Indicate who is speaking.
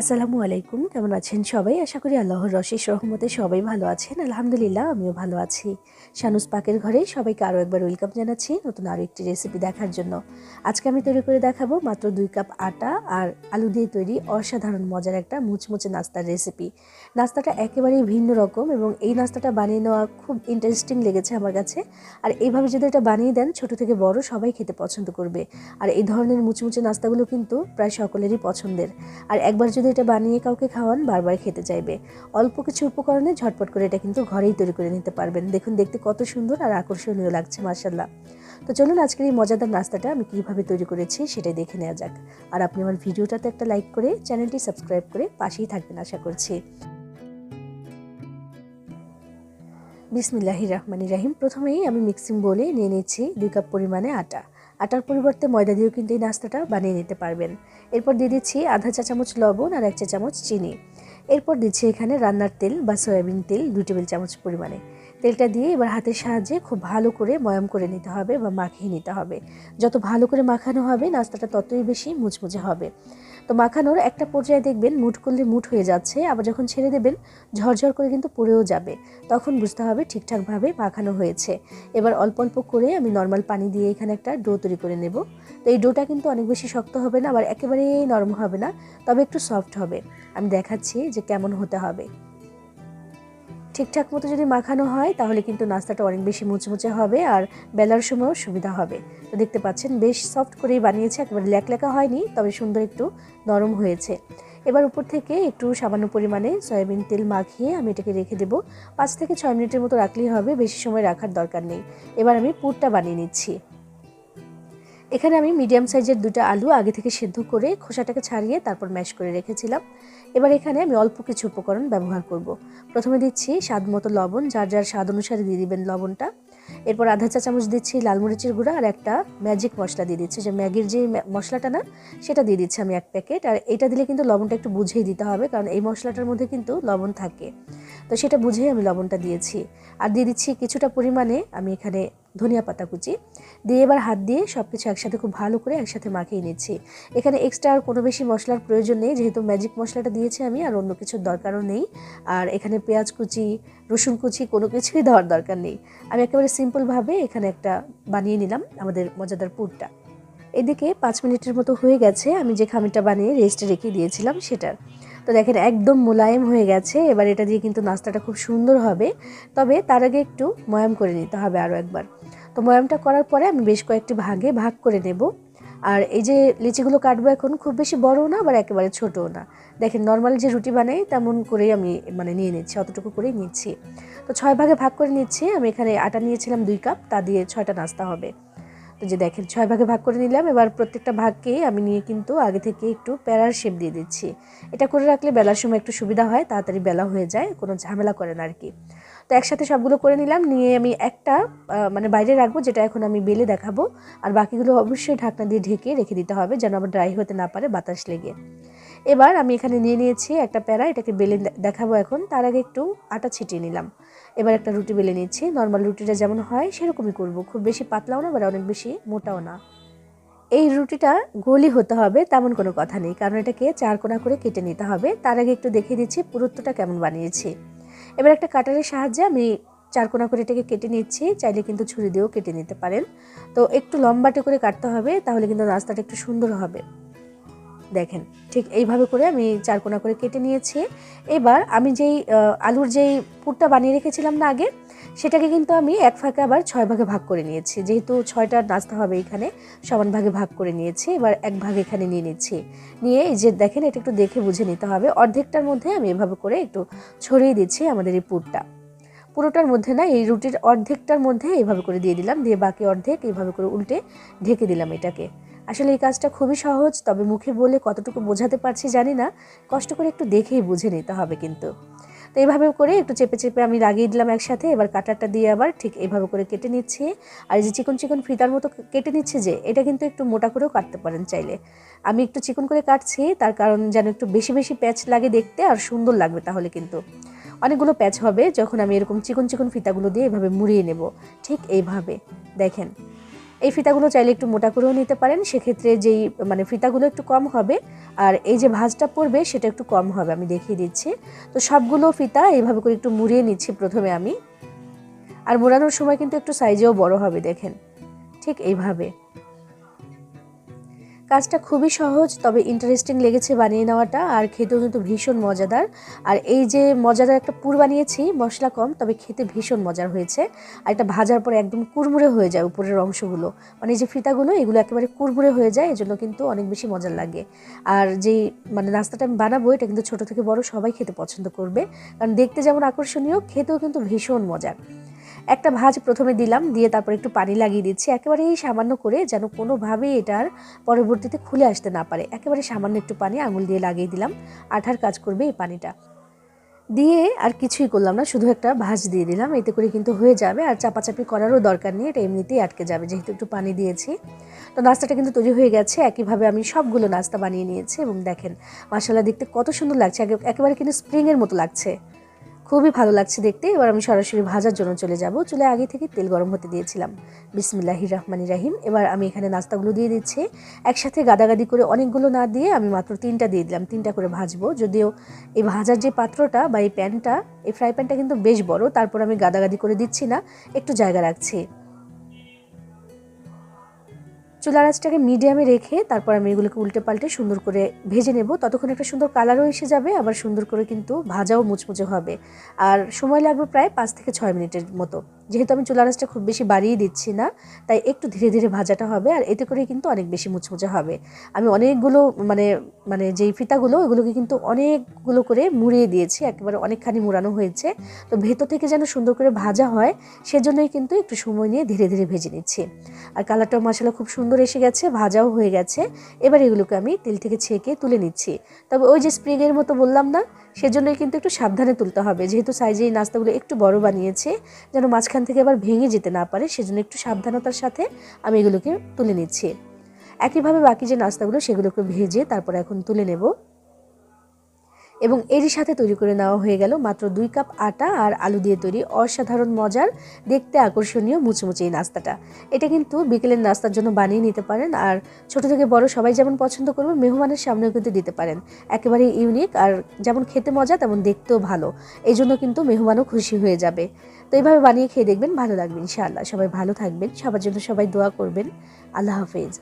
Speaker 1: আসসালামু আলাইকুম, কেমন আছেন সবাই? আশা করি আল্লাহর রশেষ রহমতে সবাই ভালো আছেন। আলহামদুলিল্লাহ, আমিও ভালো আছি। শানুস পাকের ঘরে সবাইকে আরও একবার ওয়েলকাম জানাচ্ছি নতুন আরও একটি রেসিপি দেখার জন্য। আজকে আমি তৈরি করে দেখাবো মাত্র দুই কাপ আটা আর আলু দিয়ে তৈরি অসাধারণ মজার একটা মুচমুচে নাস্তার রেসিপি নাস্তাটা একেবারেই ভিন্ন রকম এবং এই নাস্তাটা বানিয়ে নেওয়া খুব ইন্টারেস্টিং লেগেছে আমার কাছে। আর এইভাবে যদি এটা বানিয়ে দেন, ছোট থেকে বড় সবাই খেতে পছন্দ করবে। আর এই ধরনের মুচমুচে নাস্তাগুলো কিন্তু প্রায় সকলেরই পছন্দের। আর একবার যদি এটা বানিয়ে কাউকে খাওয়ান, বারবার খেতে চাইবে। অল্প কিছু উপকরণে ঝটপট করে এটা কিন্তু ঘরেই তৈরি করে নিতে পারবেন। দেখুন, দেখতে কত সুন্দর আর আকর্ষণীয় লাগছে মার্শাল্লাহ তো চলুন আজকের এই মজাদার নাস্তাটা আমি কীভাবে তৈরি করেছি সেটাই দেখে নেওয়া যাক। আর আপনি আমার ভিডিওটাতে একটা লাইক করে চ্যানেলটি সাবস্ক্রাইব করে পাশেই থাকবেন, আশা করছি। বিসমিল্লাহির রহমানির রাহিম। প্রথমেই আমি মিক্সিং বলে নিয়ে নিচ্ছি দুই কাপ পরিমাণে আটা। আটার পরিবর্তে ময়দা দিয়েও কিন্তু এই নাস্তাটা বানিয়ে নিতে পারবেন। এরপর দিয়ে দিচ্ছি আধা চা চামচ লবণ আর এক চা চামচ চিনি। এরপর দিচ্ছি এখানে রান্নার তেল বা সয়াবিন তেল দু টেবিল চামচ পরিমাণে। তেলটা দিয়ে এবার হাতের সাহায্যে খুব ভালো করে ময়াম করে নিতে হবে বা মাখিয়ে নিতে হবে। যত ভালো করে মাখানো হবে, নাস্তাটা ততই বেশি মুচমুচে হবে। তো মাখানোর একটা পর্যায়ে দেখবেন মুঠ করলে মুঠ হয়ে যাচ্ছে, আবার যখন ছেড়ে দেবেন, ঝরঝর করে কিন্তু পড়েও যাবে। তখন বুঝতে হবে ঠিকঠাকভাবে মাখানো হয়েছে। এবার অল্প অল্প করে আমি নর্মাল পানি দিয়ে এখানে একটা ডো তৈরি করে নেব। তো এই ডোটা কিন্তু অনেক বেশি শক্ত হবে না, আবার একেবারেই নরম হবে না, তবে একটু সফট হবে। আমি দেখাচ্ছি যে কেমন হতে হবে। ঠিকঠাক মতো যদি মাখানো হয়, তাহলে কিন্তু নাস্তাটা অনেক বেশি মুচমুচে হবে আর বেলার সময়ও সুবিধা হবে। তো দেখতে পাচ্ছেন, বেশ সফট করেই বানিয়েছে, একেবারে লেকা হয়নি, তবে সুন্দর একটু নরম হয়েছে। এবার উপর থেকে একটু সামান্য পরিমাণে সয়াবিন তেল মাখিয়ে আমি এটাকে রেখে দেবো। পাঁচ থেকে ছয় মিনিটের মতো রাখলেই হবে, বেশি সময় রাখার দরকার নেই। এবার আমি পুরটা বানিয়ে নিচ্ছি। এখানে আমি মিডিয়াম সাইজের দুটো আলু আগে থেকে সেদ্ধ করে খোসাটাকে ছাড়িয়ে তারপর ম্যাশ করে রেখেছিলাম। এবার এখানে আমি অল্প কিছু উপকরণ ব্যবহার করব। প্রথমে দিচ্ছি স্বাদ মতো লবণ, যার যার স্বাদ অনুসারে দিয়ে দিবেন লবণটা। এরপর আধা চা চামচ দিচ্ছি লাল মরিচের গুঁড়া আর একটা ম্যাজিক মশলা দিয়ে দিচ্ছি। যে ম্যাগির যে মশলাটা না, সেটা দিয়ে দিচ্ছি আমি এক প্যাকেট আর এটা দিলে কিন্তু লবণটা একটু বুঝেই দিতে হবে, কারণ এই মশলাটার মধ্যে কিন্তু লবণ থাকে। তো সেটা বুঝেই আমি লবণটা দিয়েছি। আর দিয়ে দিচ্ছি কিছুটা পরিমাণে আমি এখানে ধনিয়া পাতা কুচি দিয়ে এবার হাত দিয়ে সব কিছু একসাথে খুব ভালো করে একসাথে মাখিয়ে নিচ্ছি। এখানে এক্সট্রা আর কোনো বেশি মশলার প্রয়োজন নেই, যেহেতু ম্যাজিক মশলাটা দিয়েছি আমি আর অন্য কিছুর দরকারও নেই। আর এখানে পেঁয়াজ কুচি, রসুন কুচি কোনো কিছুই দেওয়ার দরকার নেই। আমি একেবারে সিম্পলভাবে এখানে একটা বানিয়ে নিলাম আমাদের মজাদার পুরটা। এদিকে পাঁচ মিনিটের মতো হয়ে গেছে, আমি যে খামিরটা বানিয়ে রেস্টে রেখে দিয়েছিলাম সেটার। তো দেখেন একদম মোলায়েম হয়ে গেছে। এবার এটা দিয়ে কিন্তু নাস্তাটা খুব সুন্দর হবে। তবে তার আগে একটু ময়াম করে নিতে হবে আরও একবার। তো ময়ামটা করার পরে আমি বেশ কয়েকটি ভাগে ভাগ করে নেব। আর এই যে লিচিগুলো কাটবো এখন খুব বেশি বড়ও না, আবার একেবারে ছোটও না। দেখেন নর্মাল যে রুটি বানাই, তেমন করেই আমি মানে নিয়ে নিচ্ছি, অতটুকু করেই নিচ্ছি। তো ছয় ভাগে ভাগ করে নিচ্ছি। আমি এখানে আটা নিয়েছিলাম দুই কাপ, তা দিয়ে ছয়টা নাস্তা হবে। তো যে দেখেন, ছয় ভাগে ভাগ করে নিলাম। এবার প্রত্যেকটা ভাগকে আমি নিয়ে কিন্তু আগে থেকে একটু প্যারার শেপ দিয়ে দিচ্ছি। এটা করে রাখলে বেলার সময় একটু সুবিধা হয়, তাড়াতাড়ি বেলা হয়ে যায়, কোনো ঝামেলা করে না আর কি তো একসাথে সবগুলো করে নিলাম, নিয়ে আমি একটা মানে বাইরে রাখব, যেটা এখন আমি বেলে দেখাবো। আর বাকিগুলো অবশ্যই ঢাকনা দিয়ে ঢেকে রেখে দিতে হবে, যেন আবার ড্রাই হতে না পারে, বাতাস লেগে। এবার আমি এখানে নিয়ে নিয়েছি একটা প্যারা, এটাকে বেলে দেখাবো এখন। তার আগে একটু আটা ছিটিয়ে নিলাম। এবার একটা রুটি বেলে নিচ্ছি। নর্মাল রুটিটা যেমন হয়, সেরকমই করব। খুব বেশি পাতলাও না বা অনেক বেশি মোটাও না। এই রুটিটা গোলই হতে হবে, তেমন কোনো কথা নেই। কারণ এটাকে চার কোনা করে কেটে নিতে হবে। তার আগে একটু দেখিয়ে দিচ্ছি পুরুত্বটা কেমন বানিয়েছি। এবার একটা কাটারের সাহায্যে আমি চারকোনা করে এটাকে কেটে নিচ্ছি। চাইলে কিন্তু ছুরি দিয়েও কেটে নিতে পারেন। তো একটু লম্বাটে করে কাটতে হবে, তাহলে কিন্তু রাস্তাটা একটু সুন্দর হবে। দেখেন, ঠিক এইভাবে করে আমি চারকোনা করে কেটে নিয়েছি। এবার আমি যেই আলুর যেই পুরটা বানিয়ে রেখেছিলাম না আগে, সেটাকে কিন্তু আমি এক ফাঁকে আবার ছয় ভাগে ভাগ করে নিয়েছি। যেহেতু ছয়টা নাস্তা হবে এখানে, সমান ভাগে ভাগ করে নিয়েছি। এবার এক ভাগ এখানে নিয়ে নিচ্ছি। নিয়ে এই যে দেখেন, এটা একটু দেখে বুঝে নিতে হবে। অর্ধেকটার মধ্যে আমি এভাবে করে একটু ছড়িয়ে দিচ্ছি আমাদের এই পুরটা। পুরোটার মধ্যে না, এই রুটির অর্ধেকটার মধ্যে এইভাবে করে দিয়ে দিলাম, দিয়ে বাকি অর্ধেক এইভাবে করে উল্টে ঢেকে দিলাম এটাকে। আসলে এই কাজটা খুবই সহজ, তবে মুখে বলে কতটুকু বোঝাতে পারছি জানি না, কষ্ট করে একটু দেখেই বুঝে নিতে হবে কিন্তু। তো এইভাবে করে একটু চেপে চেপে আমি লাগিয়ে দিলাম একসাথে, এবার কাটারটা দিয়ে আবার ঠিক এইভাবে করে কেটে নিচ্ছি। আর যে চিকন চিকন ফিতার মতো কেটে নিচ্ছে যে, এটা কিন্তু একটু মোটা করেও কাটতে পারেন চাইলে। আমি একটু চিকন করে কাটছি, তার কারণ যেন একটু বেশি বেশি প্যাচ লাগে দেখতে আর সুন্দর লাগবে তাহলে কিন্তু। অনেকগুলো প্যাচ হবে যখন আমি এরকম চিকন চিকন ফিতাগুলো দিয়ে এভাবে মুড়িয়ে নেব। ঠিক এইভাবে। দেখেন, এই ফিতাগুলো চাইলে একটু মোটা করেও নিতে পারেন। সেক্ষেত্রে যেই মানে ফিতাগুলো একটু কম হবে আর এই যে ভাঁজটা পড়বে সেটা একটু কম হবে, আমি দেখিয়ে দিচ্ছি। তো সবগুলো ফিতা এইভাবে করে একটু মুড়িয়ে নিচ্ছি প্রথমে আমি। আর মোড়ানোর সময় কিন্তু একটু সাইজেও বড় হবে, দেখেন। ঠিক এইভাবে। কাজটা খুবই সহজ, তবে ইন্টারেস্টিং লেগেছে বানিয়ে নেওয়াটা আর খেতেও কিন্তু ভীষণ মজাদার। আর এই যে মজাদার একটা পুর বানিয়েছি, মশলা কম, তবে খেতে ভীষণ মজার হয়েছে। আর এটা ভাজার পরে একদম কুড়মুড়ে হয়ে যায় উপরের অংশগুলো। মানে যে ফিতাগুলো, এগুলো একেবারে কুড়মুড়ে হয়ে যায়, এজন্য কিন্তু অনেক বেশি মজার লাগে। আর যেই মানে নাস্তাটা আমি বানাবো, এটা কিন্তু ছোট থেকে বড় সবাই খেতে পছন্দ করবে। কারণ দেখতে যেমন আকর্ষণীয়, খেতেও কিন্তু ভীষণ মজার। একটা ভাজ প্রথমে দিলাম, দিয়ে তারপর একটু পানি লাগিয়ে দিচ্ছি। একেবারেই সামান্য করে যেন কোনোভাবেই এটার পরবর্তীতে খুলে আসতে না পারে। একেবারে সামান্য একটু পানি আঙুল দিয়ে লাগিয়ে দিলাম। আঠার কাজ করবে এই পানিটা। দিয়ে আর কিছুই করলাম না, শুধু একটা ভাজ দিয়ে দিলাম। এতে করে কিন্তু হয়ে যাবে। আর চাপাচাপি করারও দরকার নেই, এটা এমনিতেই আটকে যাবে। যেহেতু একটু পানি দিয়েছি। তো নাস্তাটা কিন্তু তৈরি হয়ে গেছে। একইভাবে আমি সবগুলো নাস্তা বানিয়ে নিয়েছি। এবং দেখেন মশলা দেখতে কত সুন্দর লাগছে। একে- একেবারে কিন্তু স্প্রিংয়ের মতো লাগছে। খুবই ভালো লাগছে দেখতে। এবার আমি সরাসরি ভাজার জন্য চলে যাব। চলে আগে থেকে তেল গরম হতে দিয়েছিলাম। বিসমিল্লাহির রহমানির রাহিম। এবার আমি এখানে নাস্তাগুলো দিয়ে দিচ্ছি। একসাথে গাদাগাদি করে অনেকগুলো না দিয়ে আমি মাত্র তিনটা দিয়ে দিলাম। তিনটা করে ভাজবো। যদিও এই ভাজার যে পাত্রটা বা এই প্যানটা, এই ফ্রাই প্যানটা কিন্তু বেশ বড়, তারপর আমি গাদাগাদি করে দিচ্ছি না। একটু জায়গা রাখছি। চুলার আঁচটাকে মিডিয়ামে রেখে তারপর আমি এগুলোকে উল্টে পাল্টে সুন্দর করে ভেজে নেব। ততক্ষণ একটা সুন্দর কালারও এসে যাবে, আবার সুন্দর করে কিন্তু ভাজাও মুচমুচে হবে। আর সময় লাগবে প্রায় পাঁচ থেকে ছয় মিনিটের মতো। যেহেতু আমি চুলার আঁচটা খুব বেশি বাড়িয়ে দিচ্ছি না, তাই একটু ধীরে ধীরে ভাজাটা হবে আর এতে করে কিন্তু অনেক বেশি মুচমুচে হবে। আমি অনেকগুলো মানে মানে যেই ফিতাগুলো ওগুলোকে কিন্তু অনেকগুলো করে মুড়িয়ে দিয়েছি, একেবারে অনেকখানি মুড়ানো হয়েছে। তো ভেতর থেকে যেন সুন্দর করে ভাজা হয়, সেজন্যই কিন্তু একটু সময় নিয়ে ধীরে ধীরে ভেজে নিচ্ছি। আর কালারটাও মশলা খুব সুন্দর এসে গেছে, ভাজাও হয়ে গেছে। এবার এগুলোকে আমি তেল থেকে ছেঁকে তুলে নিচ্ছি। তবে ওই যে স্প্রিংয়ের মতো বললাম না, সেজন্যই কিন্তু একটু সাবধানে তুলতে হবে। যেহেতু সাইজে এই নাস্তাগুলো একটু বড় বানিয়েছে, যেন মাঝখান থেকে আবার ভেঙে যেতে না পারে, সেজন্য একটু সাবধানতার সাথে আমি এগুলোকে তুলে নিচ্ছি। একইভাবে বাকি যে নাস্তাগুলো, সেগুলোকে ভেজে তারপর এখন তুলে নেব। এবং এরই সাথে তৈরি করে নেওয়া হয়ে গেল মাত্র দুই কাপ আটা আর আলু দিয়ে তৈরি অসাধারণ মজার, দেখতে আকর্ষণীয় মুচমুচে এই নাস্তাটা। এটা কিন্তু বিকেলের নাস্তার জন্য বানিয়ে নিতে পারেন আর ছোট থেকে বড় সবাই যেমন পছন্দ করবে, মেহমানের সামনেও কিন্তু দিতে পারেন। একেবারে ইউনিক আর যেমন খেতে মজা, তেমন দেখতেও ভালো। এই জন্য কিন্তু মেহমানও খুশি হয়ে যাবে। তো এইভাবে বানিয়ে খেয়ে দেখবেন, ভালো লাগবে ইনশাআল্লাহ। সবাই ভালো থাকবেন, সবার জন্য সবাই দোয়া করবেন। আল্লাহ হাফেজ।